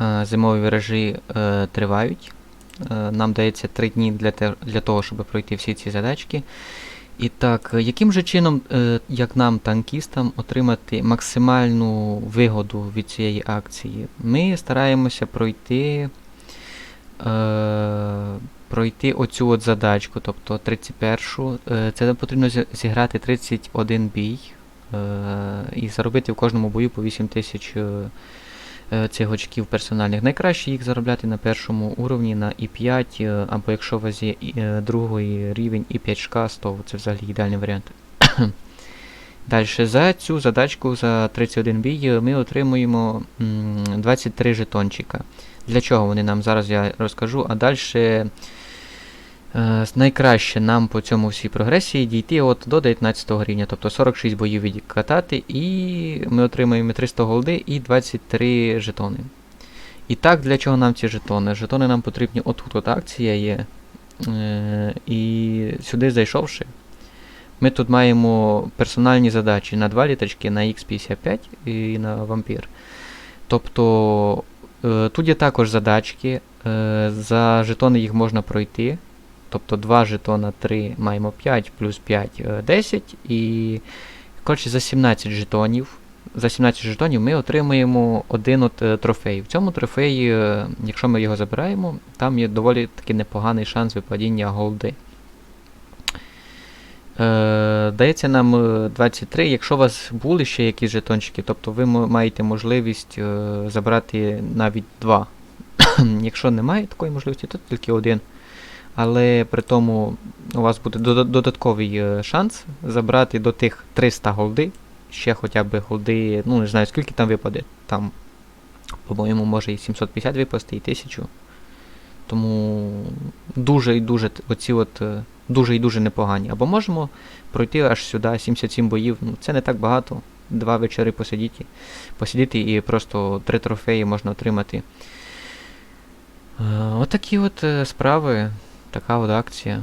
е, зимові виражі е, тривають. Е, Нам дається 3 дні для, те, для того, щоб пройти всі ці задачки. І так, яким же чином, як нам, танкістам, отримати максимальну вигоду від цієї акції? Ми стараємося пройти, е, пройти оцю от задачку, тобто 31-шу. Е, це потрібно зіграти 31 бій і заробити в кожному бою по 8 тисяч е, цих очків персональних. Найкраще їх заробляти на першому уровні на І5, е, або якщо у вас є е, другий рівень І5 шкас, то це взагалі ідеальний варіант. Далі, за цю задачку за 31 бій е, ми отримуємо 23 жетончика. Для чого вони нам зараз я розкажу, а далі е, найкраще нам по цьому всій прогресії дійти от до 19 рівня, тобто 46 боїв відкатати, і ми отримаємо 300 голди і 23 жетони. І так, для чого нам ці жетони? Жетони нам потрібні отут от акція є. Е, і сюди зайшовши, ми тут маємо персональні задачі на 2 літачки, на X55 і на вампір. Тобто е, тут є також задачки. Е, за жетони їх можна пройти. Тобто 2 жетона 3 маємо 5 плюс 5 е, 10. І коротше, за 17 жетонів. За 17 жетонів ми отримуємо один от е, трофей. В цьому трофеї, е, якщо ми його забираємо, там є доволі таки непоганий шанс випадіння голди. Е, дається нам е, 23. Якщо у вас були ще якісь жетончики, тобто ви маєте можливість е, забрати навіть 2. Якщо немає такої можливості, то тільки один. Але при тому у вас буде додатковий е, шанс забрати до тих 300 голди. Ще хоча б голди, ну не знаю скільки там випаде. Там, по-моєму, може і 750 випасти, і 1000. Тому дуже і дуже оці от е, дуже і дуже непогані. Або можемо пройти аж сюди 77 боїв. Ну, це не так багато. Два вечори посидіти, посидіти і просто три трофеї можна отримати. Е, Отакі от е, справи, така от акція.